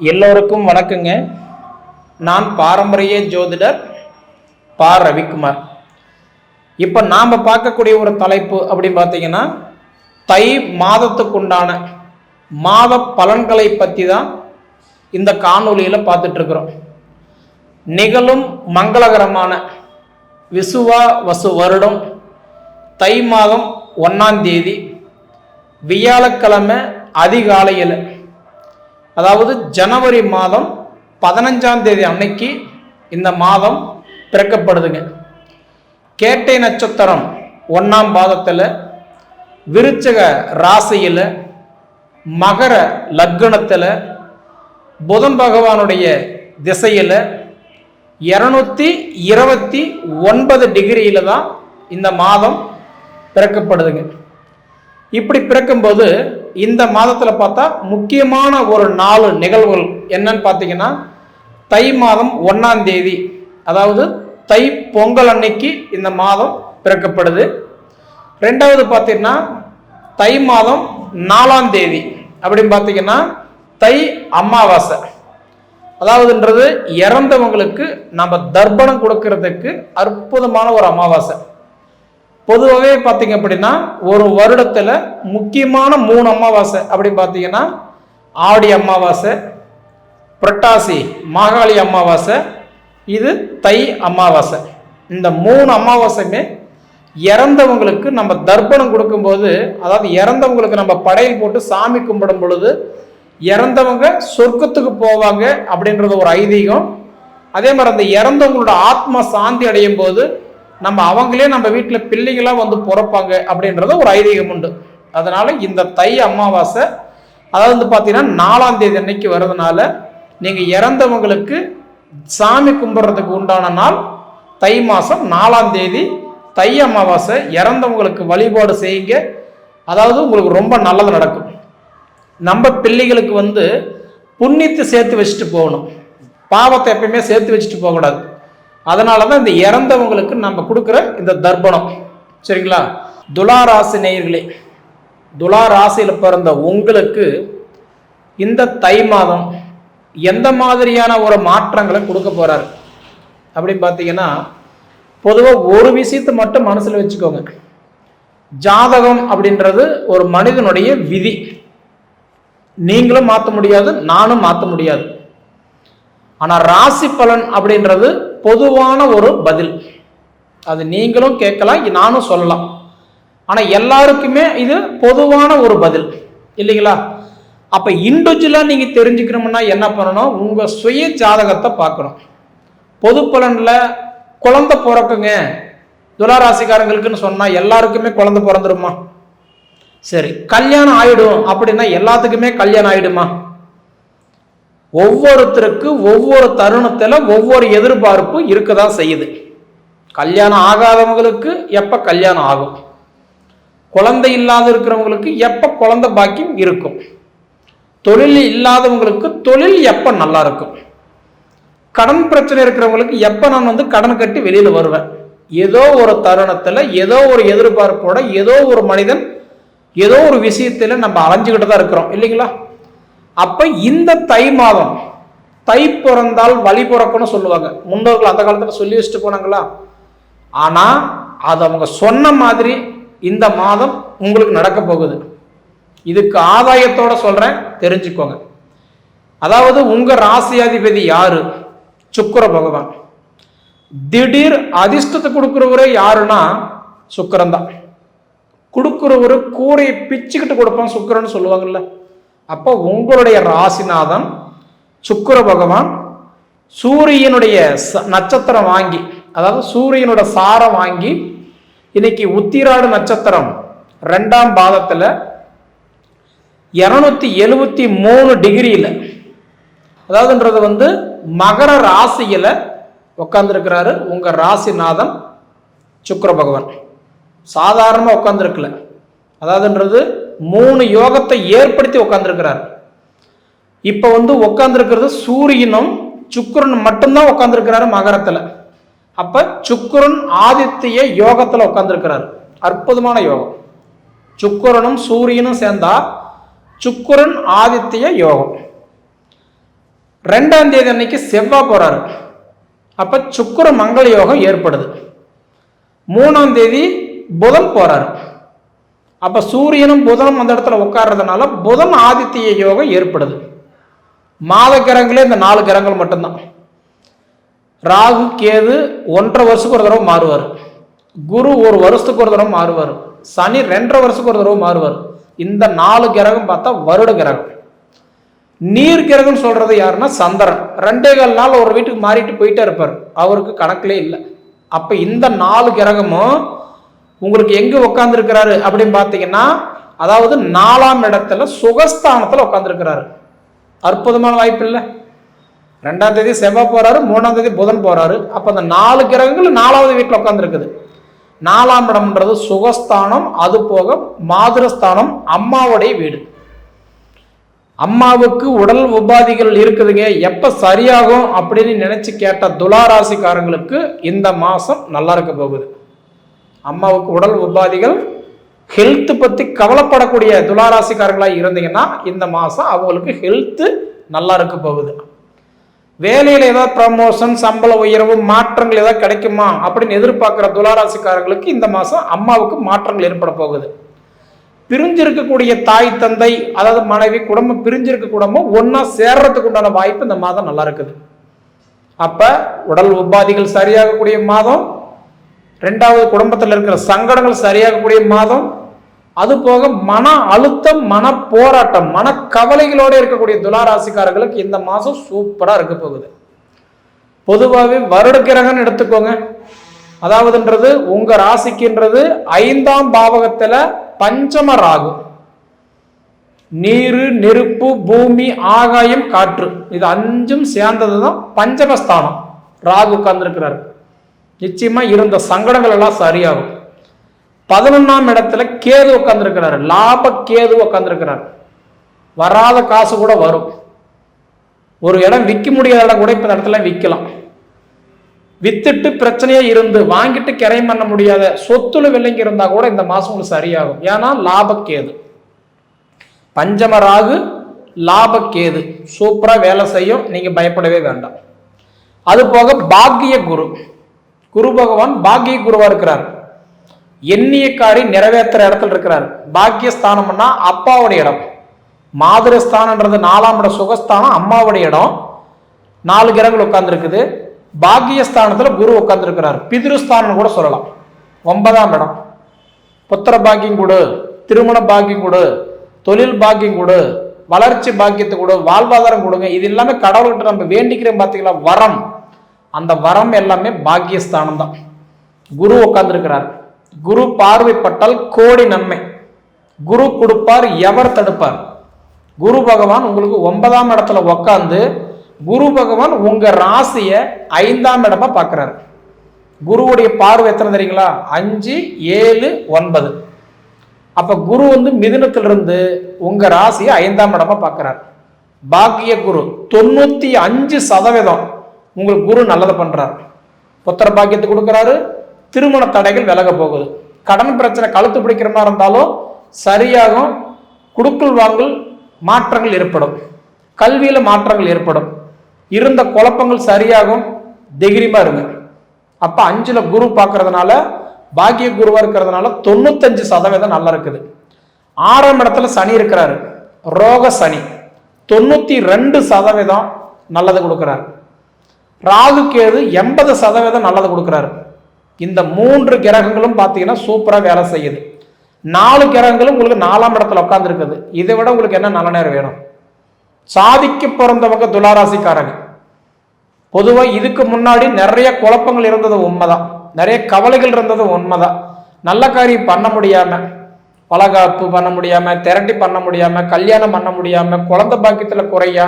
எல்லோருக்கும் வணக்கங்க. நான் பாரம்பரிய ஜோதிடர் பா. ரவிக்குமார். இப்போ நாம் பார்க்கக்கூடிய ஒரு தலைப்பு அப்படின்னு பார்த்தீங்கன்னா தை மாதத்துக்குண்டான மாத பலன்களை பற்றி தான் இந்த காணொலியில் பார்த்துட்ருக்குறோம் நிகழும் மங்களகரமான விசுவா வசு வருடம் தை மாதம் ஒன்றாம் தேதி. வியாழக்கிழமை அதிகாலையில் அதாவது ஜனவரி மாதம் பதினஞ்சாம் தேதி அன்னைக்கு இந்த மாதம் பிறக்கப்படுதுங்க. கேட்டை நட்சத்திரம் ஒன்றாம் பாதத்தில் விருச்சக ராசியில் மகர லக்னத்தில் புதன் பகவானுடைய திசையில் இரநூத்தி இருபத்தி ஒன்பது டிகிரியில் தான் இந்த மாதம் பிறக்கப்படுதுங்க. இப்படி பிறக்கும்போது இந்த மாதத்தில் பார்த்தா முக்கியமான ஒரு நாலு நிகழ்வுகள் என்னன்னு பார்த்தீங்கன்னா தை மாதம் ஒன்றாம் தேதி அதாவது தை பொங்கல் அன்னைக்கு இந்த மாதம் பிறக்கப்படுது. ரெண்டாவது பார்த்தீங்கன்னா தை மாதம் நாலாம் தேதி அப்படின்னு பார்த்தீங்கன்னா தை அமாவாசை. அதாவதுன்றது இறந்தவங்களுக்கு நம்ம தர்ப்பணம் கொடுக்கறதுக்கு அற்புதமான ஒரு அமாவாசை. பொதுவாகவே பார்த்தீங்க அப்படின்னா ஒரு வருடத்தில் முக்கியமான மூணு அமாவாசை அப்படின்னு பார்த்தீங்கன்னா ஆடி அமாவாசை புரட்டாசி மாகாளி அமாவாசை இது தை அமாவாசை. இந்த மூணு அமாவாசையுமே இறந்தவங்களுக்கு நம்ம தர்ப்பணம் கொடுக்கும்போது அதாவது இறந்தவங்களுக்கு நம்ம படையல் போட்டு சாமி கும்பிடும் பொழுது இறந்தவங்க சொர்க்கத்துக்கு போவாங்க அப்படின்றது ஒரு ஐதீகம். அதே மாதிரி அந்த இறந்தவங்களோட ஆத்மா சாந்தி அடையும் போது நம்ம அவங்களே நம்ம வீட்டில் பிள்ளைகளாக வந்து பிறப்பாங்க அப்படின்றது ஒரு ஐதீகம் உண்டு. அதனால இந்த தை அமாவாசை அதாவது வந்து பார்த்தீங்கன்னா நாலாம் தேதி அன்னைக்கு வர்றதுனால நீங்கள் இறந்தவங்களுக்கு சாமி கும்பிட்றதுக்கு உண்டான நாள் தை மாதம் நாலாம் தேதி. தை அமாவாசை இறந்தவங்களுக்கு வழிபாடு செய்யுங்க. அதாவது உங்களுக்கு ரொம்ப நல்லது நடக்கும். நம்ம பிள்ளைகளுக்கு வந்து புண்ணியத்தை சேர்த்து வச்சுட்டு போகணும். பாவத்தை எப்பயுமே சேர்த்து வச்சுட்டு போகக்கூடாது. அதனால தான் இந்த இறந்தவங்களுக்கு நம்ம கொடுக்குற இந்த தர்ப்பணம். சரிங்களா? துலாராசி நேயர்களே துலா ராசியில் பிறந்த உங்களுக்கு இந்த தை மாதம் எந்த மாதிரியான ஒரு மாற்றங்களை கொடுக்க போகிறாரு அப்படின்னு பார்த்தீங்கன்னா பொதுவாக ஒரு விஷயத்தை மட்டும் மனசில் வச்சுக்கோங்க. ஜாதகம் அப்படின்றது ஒரு மனிதனுடைய விதி. நீங்களும் மாற்ற முடியாது நானும் மாற்ற முடியாது. ஆனால் ராசி பலன் அப்படின்றது பொதுவான ஒரு பதில். அது நீங்களும் கேட்கலாம் நானும் சொல்லலாம். ஆனால் எல்லாருக்குமே இது பொதுவான ஒரு பதில். இல்லைங்களா? அப்போ இண்டிவிஜுவலாக நீங்கள் தெரிஞ்சுக்கணும்னா என்ன பண்ணணும்? உங்கள் சுய ஜாதகத்தை பார்க்கணும். பொது பலனில் குழந்தை பிறக்குங்க. துளாராசிக்காரங்களுக்குன்னு சொன்னால் எல்லாருக்குமே குழந்தை பிறந்துருமா? சரி கல்யாணம் ஆயிடும் அப்படின்னா எல்லாத்துக்குமே கல்யாணம் ஆயிடுமா? ஒவ்வொருத்தருக்கு ஒவ்வொரு தருணத்தில் ஒவ்வொரு எதிர்பார்ப்பு இருக்க தான் செய்யுது. கல்யாணம் ஆகாதவங்களுக்கு எப்போ கல்யாணம் ஆகும்? குழந்தை இல்லாத இருக்கிறவங்களுக்கு எப்போ குழந்தை பாக்கியம் இருக்கும்? தொழில் இல்லாதவங்களுக்கு தொழில் எப்போ நல்லா இருக்கும்? கடன் பிரச்சனை இருக்கிறவங்களுக்கு எப்போ நான் வந்து கடன் கட்டி வெளியில் வருவேன்? ஏதோ ஒரு தருணத்தில் ஏதோ ஒரு எதிர்பார்ப்போட ஏதோ ஒரு மனிதன் ஏதோ ஒரு விஷயத்தில் நம்ம அலைஞ்சுக்கிட்டு தான் இருக்கிறோம். இல்லைங்களா? அப்ப இந்த தை மாதம் தை பிறந்தால் வழி பிறக்கணும்னு சொல்லுவாங்க. முன்னோர்கள் அந்த காலத்தில் சொல்லி வச்சுட்டு போனாங்களா? ஆனால் அது அவங்க சொன்ன மாதிரி இந்த மாதம் உங்களுக்கு நடக்க போகுது. இதுக்கு ஆதாயத்தோட சொல்கிறேன் தெரிஞ்சுக்கோங்க. அதாவது உங்கள் ராசியாதிபதி யாரு? சுக்கிர பகவான். திடீர் அதிர்ஷ்டத்தை கொடுக்குறவரே யாருன்னா சுக்கரன் தான். கொடுக்குறவரு கூரையை பிச்சுக்கிட்டு கொடுப்பான் சுக்கரன்னு சொல்லுவாங்கல்ல. அப்போ உங்களுடைய ராசிநாதன் சுக்கர பகவான் சூரியனுடைய ச- நட்சத்திரம் வாங்கி அதாவது சூரியனோட சாரம் வாங்கி இன்னைக்கு உத்திராடு நட்சத்திரம் ரெண்டாம் பாதத்தில் இரநூத்தி எழுபத்தி மூணு டிகிரியில். அதாவதுன்றது வந்து மகர ராசியில் உட்காந்துருக்கிறாரு உங்கள் ராசிநாதன் சுக்கர பகவான். சாதாரணமாக உட்காந்துருக்கல அதாவதுன்றது மூணு யோகத்தை ஏற்படுத்தி உட்காந்துருக்கிறார் இப்போ வந்து உட்காந்துருக்கிறது சூரியனும் சுக்கிரன் மட்டும்தான் உட்காந்துருக்கிறாரு மகரத்தில். அப்போ சுக்கிரன் ஆதித்ய யோகத்தில் உட்காந்துருக்கிறார் அற்புதமான யோகம். சுக்கிரனும் சூரியனும் சேர்ந்தா சுக்கிரன் ஆதித்ய யோகம். ரெண்டாம் தேதி அன்னைக்கு செவ்வாய் போறாரு. அப்ப சுக்கிர மங்கள யோகம் ஏற்படுது. மூணாம் தேதி புதன் போறாரு. அப்போ சூரியனும் புதனும் அந்த இடத்துல உட்கார்றதுனால புதன் ஆதித்ய யோகம் ஏற்படுது. மாத கிரகங்களே இந்த நாலு கிரகங்கள் மட்டும்தான். ராகு கேது ஒன்றரை வருஷத்துக்கு ஒரு தடவை மாறுவார். குரு ஒரு வருஷத்துக்கு ஒரு தடவை மாறுவார். சனி ரெண்டரை வருஷத்துக்கு ஒரு தடவை மாறுவார். இந்த நாலு கிரகம் பார்த்தா வருட கிரகம். நீர் கிரகம் சொல்றது யாருன்னா சந்திரன். ரெண்டே கால் நாள் ஒரு வீட்டுக்கு மாறிட்டு போயிட்டே இருப்பார். அவருக்கு கணக்கிலே இல்லை. அப்போ இந்த நாலு கிரகமும் உங்களுக்கு எங்க உட்காந்துருக்கிறாரு அப்படின்னு பார்த்தீங்கன்னா அதாவது நாலாம் இடத்துல சுகஸ்தானத்தில் உட்காந்துருக்கிறாரு அற்புதமான வாய்ப்பு இல்லை. ரெண்டாம் தேதி செவ்வாய் போறாரு மூணாம் தேதி புதன் போறாரு. அப்போ அந்த நாலு கிரகங்கள் நாலாவது வீட்டில் உட்காந்துருக்குது நாலாம் இடம்ன்றது சுகஸ்தானம் அது போக மாதிரஸ்தானம் அம்மாவுடைய வீடு. அம்மாவுக்கு உடல் உபாதிகள் இருக்குதுங்க. எப்போ சரியாகும் அப்படின்னு நினைச்சு கேட்ட துளாராசிக்காரங்களுக்கு இந்த மாதம் நல்லா இருக்க போகுது. அம்மாவுக்கு உடல் உபாதிகள் ஹெல்த்து பற்றி கவலைப்படக்கூடிய துளாராசிக்காரங்களாக இருந்தீங்கன்னா இந்த மாதம் அவங்களுக்கு ஹெல்த்து நல்லா இருக்க போகுது. வேலையில் ஏதாவது ப்ரமோஷன் சம்பள உயர்வு மாற்றங்கள் ஏதாவது கிடைக்குமா அப்படின்னு எதிர்பார்க்குற துளாராசிக்காரங்களுக்கு இந்த மாதம் அம்மாவுக்கு மாற்றங்கள் ஏற்பட போகுது. பிரிஞ்சிருக்கக்கூடிய தாய் தந்தை அதாவது மனைவி குடும்பம் பிரிஞ்சிருக்க குடும்பம் ஒன்றா சேர்றதுக்கு உண்டான வாய்ப்பு இந்த மாதம் நல்லா இருக்குது. அப்போ உடல் உபாதிகள் சரியாகக்கூடிய மாதம் ரெண்டாவது குடும்பத்தில் இருக்கிற சங்கடங்கள் சரியாகக்கூடிய மாதம் அது போக மன அழுத்தம் மன போராட்டம் மன கவலைகளோடு இருக்கக்கூடிய துளாராசிக்காரர்களுக்கு இந்த மாதம் சூப்பராக இருக்க போகுது. பொதுவாகவே வருட கிரகம்னு எடுத்துக்கோங்க. அதாவதுன்றது உங்க ராசிக்குன்றது ஐந்தாம் பாவகத்தில் பஞ்சம ராகு. நீரு நெருப்பு பூமி ஆகாயம் காற்று. இது அஞ்சும் சேர்ந்தது தான் பஞ்சமஸ்தானம். ராகு உட்கார்ந்துருக்கிறாரு. நிச்சயமா இருந்த சங்கடங்கள் எல்லாம் சரியாகும். பதினொன்னாம் இடத்துல கேது உட்காந்துருக்கிறாரு லாப கேது உட்காந்துருக்கிறார் வராத காசு கூட வரும். ஒரு இடம் விற்க முடியாத இடம் கூட இப்போ இந்த இடத்துல விற்கலாம். வித்துட்டு பிரச்சனையே இருந்து வாங்கிட்டு கிரையம் பண்ண முடியாத சொத்துல விலைங்க இருந்தா கூட இந்த மாசம் உங்களுக்கு சரியாகும். ஏன்னா லாபக்கேது பஞ்சமராகு லாபக்கேது சூப்பரா வேலை செய்யும். நீங்க பயப்படவே வேண்டாம். அது போக பாக்கிய குரு. குரு பகவான் பாக்கிய குருவா இருக்கிறார். எண்ணிய காரி நிறைவேற்றுற இடத்துல இருக்கிறார். பாக்கியஸ்தானம்னா அப்பாவுடைய இடம். மாதிரஸ்தானன்றது நாலாம் இடம் சுகஸ்தானம் அம்மாவுடைய இடம். நாலு கிரகங்கள் உட்கார்ந்துருக்குது. பாக்கியஸ்தானத்தில் குரு உட்கார்ந்துருக்கிறார். பிதிருஸ்தானம் கூட சொல்லலாம். ஒன்பதாம் இடம். புத்திர பாக்கியம் கொடு திருமண பாக்கியம் கொடு தொழில் பாக்கியம் கொடு வளர்ச்சி பாக்கியத்தை கொடு வாழ்வாதாரம் கொடுங்க. இது எல்லாமே கடவுள்கிட்ட நம்ம வேண்டிக்கிறோம் பார்த்தீங்களா வரம். அந்த வரம் எல்லாமே பாக்கியஸ்தானம் தான் குரு உட்கார்ந்துருக்கிறார் குரு பார்வைப்பட்டால் கோடி நன்மை. குரு கொடுப்பார் எவர் தடுப்பார்? குரு பகவான் உங்களுக்கு ஒன்பதாம் இடத்துல உக்காந்து குரு பகவான் உங்க ராசியை ஐந்தாம் இடமா பார்க்குறாரு குருவுடைய பார்வை எத்தனை தெரியுங்களா? அஞ்சு ஏழு ஒன்பது. அப்ப குரு வந்து மிதுனத்திலிருந்து உங்க ராசியை ஐந்தாம் இடமா பார்க்குறார் பாக்கிய குரு தொண்ணூத்தி அஞ்சு சதவீதம். உங்களுக்கு குரு நல்லதை பண்ணுறாரு புத்திர பாக்கியத்தை கொடுக்குறாரு. திருமண தடைகள் விலக போகுது. கடன் பிரச்சனை கழுத்து பிடிக்கிற மாதிரி இருந்தாலும் சரியாகும். குடுக்கல் வாங்கல் மாற்றங்கள் ஏற்படும். கல்வியில் மாற்றங்கள் ஏற்படும். இருந்த குழப்பங்கள் சரியாகும். தைரியமா இருங்க. அப்போ அஞ்சில் குரு பார்க்கறதுனால பாக்கிய குருவாக இருக்கிறதுனால தொண்ணூத்தஞ்சு சதவீதம் நல்லா இருக்குது. ஆறாம் இடத்துல சனி இருக்கிறாரு. ரோக சனி. தொண்ணூற்றி ரெண்டு சதவீதம் நல்லது கொடுக்குறாரு. ராகு கேது எண்பது சதவீதம் நல்லது கொடுக்குறாரு. இந்த மூன்று கிரகங்களும் பார்த்தீங்கன்னா சூப்பராக வேலை செய்யுது. நாலு கிரகங்களும் உங்களுக்கு நாலாம் இடத்துல உட்காந்துருக்குது இதை விட உங்களுக்கு என்ன நல்ல நேரம் வேணும்? சாதிக்கு பிறந்தவங்க துளாராசிக்காரங்க. பொதுவாக இதுக்கு முன்னாடி நிறைய குழப்பங்கள் இருந்தது உண்மைதான். நிறைய கவலைகள் இருந்தது உண்மைதான். நல்ல காரியம் பண்ண முடியாமல் பலகாப்பு பண்ண முடியாமல் திரட்டி பண்ண முடியாமல் கல்யாணம் பண்ண முடியாமல் குழந்தை பாக்கியத்தில் குறையா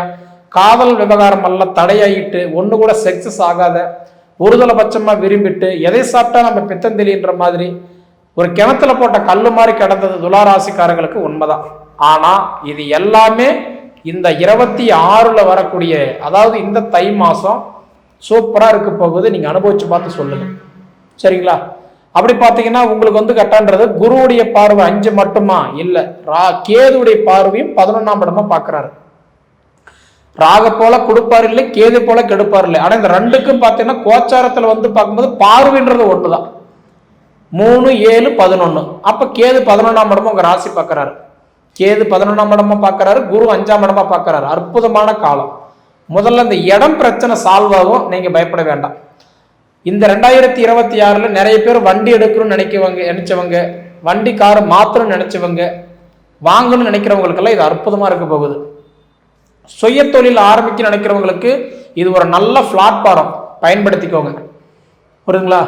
காதல் விவகாரம் எல்லாம் தடையாயிட்டு ஒன்று கூட சக்சஸ் ஆகாத ஒருதலை பட்சமாக விரும்பிட்டு எதை சாப்பிட்டா நம்ம பித்தந்தெளின்ற மாதிரி ஒரு கிணத்துல போட்ட கல் மாதிரி கிடந்தது துளாராசிக்காரர்களுக்கு உண்மைதான். ஆனால் இது எல்லாமே இந்த இருபத்தி ஆறில் வரக்கூடிய அதாவது இந்த தை மாதம் சூப்பராக இருக்க போகுது நீங்கள் அனுபவித்து பார்த்து சொல்லுங்கள் சரிங்களா? அப்படி பார்த்தீங்கன்னா உங்களுக்கு வந்து கட்டான்றது குருவுடைய பார்வை அஞ்சு மட்டுமா? இல்லை. ரா கேதுடைய பார்வையும் பதினொன்றாம் இடமா பார்க்குறாரு. ராக போல கொடுப்பார் இல்லை கேது போல கெடுப்பார் இல்லை. ஆனால் இந்த ரெண்டுக்கும் பார்த்தீங்கன்னா கோச்சாரத்தில் வந்து பார்க்கும்போது பார்வைன்றது ஒண்ணுதான். மூணு ஏழு பதினொன்று அப்போ கேது பதினொன்றாம் இடமும் உங்கள் ராசி பார்க்கறாரு. கேது பதினொன்றாம் இடமா பார்க்கறாரு குரு அஞ்சாம் இடமா பார்க்கறாரு. அற்புதமான காலம். முதல்ல இந்த இடம் பிரச்சனை சால்வ் ஆகும். நீங்கள் பயப்பட வேண்டாம். இந்த ரெண்டாயிரத்தி இருபத்தி ஆறில் நிறைய பேர் வண்டி எடுக்கணும்னு நினைக்கவங்க நினைச்சவங்க வண்டி காரை மாத்தணும்னு நினைச்சவங்க வாங்கணும்னு நினைக்கிறவங்களுக்கெல்லாம் இது அற்புதமாக இருக்க போகுது. சுய தொழில் ஆரம்பிக்க நினைக்கிறவங்களுக்கு இது ஒரு நல்ல பிளாட்ஃபாரம் பயன்படுத்திக்கோங்க. புரியுதுங்களா?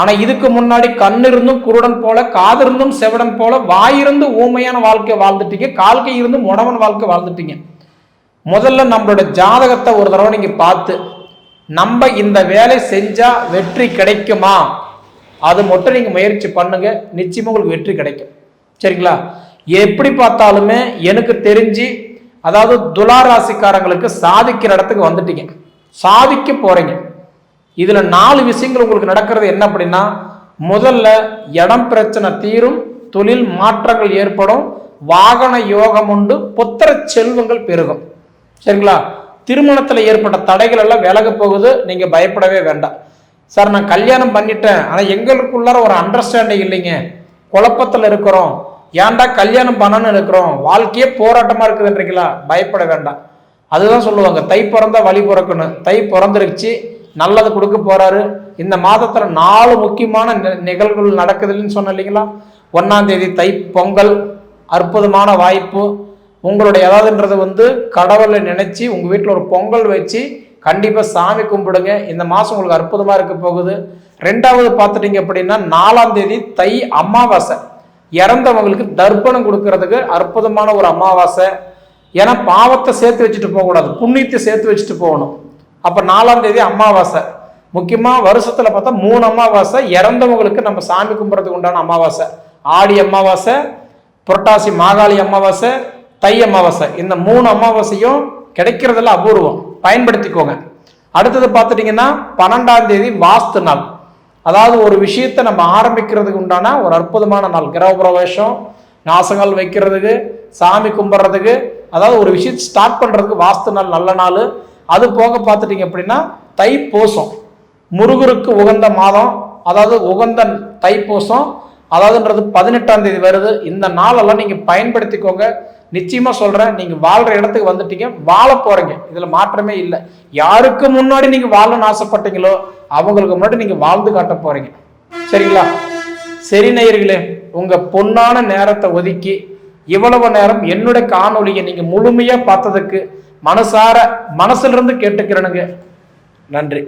ஆனால் இதுக்கு முன்னாடி கண் இருந்தும் குருடன் போல காது இருந்தும் செவடன் போல வாயிருந்து ஊமையான வாழ்க்கை வாழ்ந்துட்டீங்க கால்கை இருந்தும் முடவன் வாழ்க்கை வாழ்ந்துட்டீங்க. முதல்ல நம்மளோட ஜாதகத்தை ஒரு தடவை நீங்கள் பார்த்து நம்ம இந்த வேலை செஞ்சால் வெற்றி கிடைக்குமா? அது மட்டும் நீங்கள் முயற்சி பண்ணுங்க நிச்சயமாக உங்களுக்கு வெற்றி கிடைக்கும். சரிங்களா? எப்படி பார்த்தாலுமே எனக்கு தெரிஞ்சு அதாவது துலா ராசிக்காரங்களுக்கு சாதிக்கிற இடத்துக்கு வந்துட்டீங்க. சாதிக்க போறீங்க. இதுல நாலு விஷயங்கள் உங்களுக்கு நடக்கிறது என்ன அப்படின்னா முதல்ல இடம் பிரச்சனை தீரும் தொழில் மாற்றங்கள் ஏற்படும் வாகன யோகம் உண்டு புத்திர செல்வங்கள் பெருகும். சரிங்களா? திருமணத்தில் ஏற்பட்ட தடைகள் எல்லாம் விலக போகுது நீங்கள் பயப்படவே வேண்டாம். சார் நான் கல்யாணம் பண்ணிட்டேன் ஆனால் எங்களுக்குள்ளார ஒரு அண்டர்ஸ்டாண்டிங் இல்லைங்க. குழப்பத்தில் இருக்கிறோம். ஏன்டா கல்யாணம் பண்ணணும்னு இருக்கிறோம்? வாழ்க்கையே போராட்டமாக இருக்குதுன்றீங்களா பயப்பட வேண்டாம். அதுதான் சொல்லுவாங்க தை பிறந்தா வழி பிறக்கணும் தை பிறந்துருச்சு நல்லது கொடுக்க போறாரு. இந்த மாதத்துல நாலு முக்கியமான நிகழ்வுகள் நடக்குதுன்னு சொன்ன இல்லைங்களா? ஒன்னாம் தேதி தை பொங்கல் அற்புதமான வாய்ப்பு. உங்களுடைய ஏதாவதுன்றது வந்து கடவுளை நினைச்சு உங்க வீட்டில் ஒரு பொங்கல் வச்சு கண்டிப்பாக சாமி கும்பிடுங்க. இந்த மாதம் உங்களுக்கு அற்புதமாக இருக்க போகுது. ரெண்டாவது பார்த்துட்டீங்க அப்படின்னா நாலாம் தேதி தை அமாவாசை. இறந்தவங்களுக்கு தர்ப்பணம் கொடுக்கறதுக்கு அற்புதமான ஒரு அமாவாசை. ஏன்னா பாவத்தை சேர்த்து வச்சுட்டு போகக்கூடாது. புண்ணியத்தை சேர்த்து வச்சுட்டு போகணும். அப்போ நாலாம் தேதி அமாவாசை. முக்கியமாக வருஷத்தில் பார்த்தா மூணு அமாவாசை இறந்தவங்களுக்கு நம்ம சாமி கும்பிட்றதுக்கு உண்டான அமாவாசை. ஆடி அமாவாசை புரட்டாசி மாகாளி அமாவாசை தை அமாவாசை. இந்த மூணு அமாவாசையும் கிடைக்கிறதுல அபூர்வம். பயன்படுத்திக்கோங்க. அடுத்தது பார்த்துட்டிங்கன்னா பன்னெண்டாம் தேதி வாஸ்து நாள். அதாவது ஒரு விஷயத்தை நம்ம ஆரம்பிக்கிறதுக்கு உண்டான ஒரு அற்புதமான நாள். கிரகப்பிரவேசம் நாசங்கள் வைக்கிறதுக்கு சாமி கும்பிட்றதுக்கு அதாவது ஒரு விஷயத்தை ஸ்டார்ட் பண்ணுறதுக்கு வாஸ்து நாள் நல்ல நாள். அது போக பார்த்துட்டீங்க அப்படின்னா தைப்பூசம். முருகருக்கு உகந்த மாதம் அதாவது உகந்த தைப்பூசம். அதாவதுன்றது பதினெட்டாம் தேதி வருது. இந்த நாளெல்லாம் நீங்கள் பயன்படுத்திக்கோங்க. நிச்சயமாக சொல்கிறேன் நீங்கள் வாழ்கிற இடத்துக்கு வந்துட்டீங்க வாழ போகிறீங்க இதில் மாற்றமே இல்லை. யாருக்கு முன்னாடி நீங்கள் வாழணும்னு ஆசைப்பட்டீங்களோ அவங்களுக்கு முன்னாடி நீங்கள் வாழ்ந்து காட்ட போகிறீங்க சரிங்களா? சரி நேயர்களே உங்கள் பொன்னான நேரத்தை ஒதுக்கி இவ்வளவு நேரம் என்னுடைய காணொலியை நீங்கள் முழுமையாக பார்த்ததுக்கு மனசார மனசிலிருந்து கேட்டுக்கிறனுங்க கேட்டுக்கிறேனுங்க. நன்றி.